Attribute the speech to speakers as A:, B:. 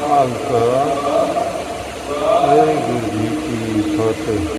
A: Khalsa Waheguru ji Ki Fateh.